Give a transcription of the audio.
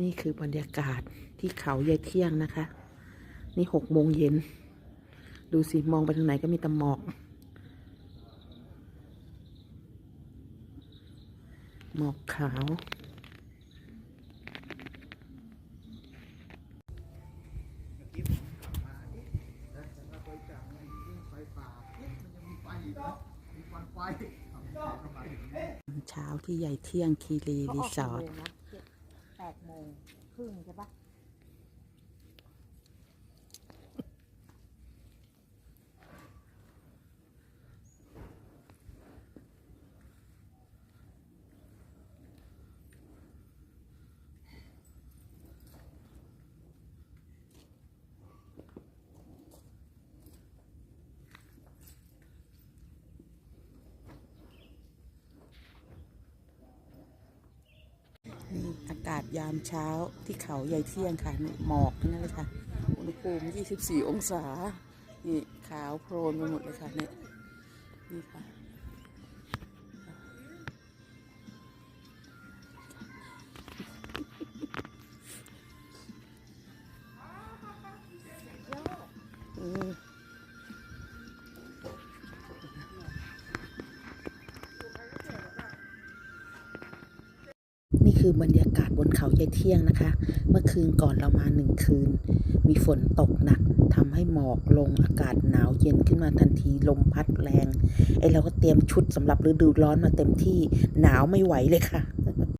นี่คือบรรยากาศที่เขายายเที่ยงนะคะ นี่หกโมงเย็น ดูสิ มองไปทางไหนก็มีต่หมอก หมอกขาว เช้าที่ใหญ่เที่ยงคีรีรีสอร์ท แปดโมงครึ่งใช่ปะ นี่อากาศยามเช้าที่เขาใหญ่เที่ยงค่ะนี่หมอกทั้งนั่นเลยค่ะ อุณหภูมิ 24 องศา นี่ขาวโพลนไปหมดเลยค่ะเนี่ยนี่ค่ะ เออ คือบรรยากาศบนเขายายเที่ยงนะคะ เมื่อคืนก่อนเรามาหนึ่งคืน มีฝนตกหนักทำให้หมอกลงอากาศหนาวเย็นขึ้นมาทันทีลมพัดแรงไอเราก็เตรียมชุดสำหรับฤดูร้อนมาเต็มที่หนาวไม่ไหวเลยค่ะ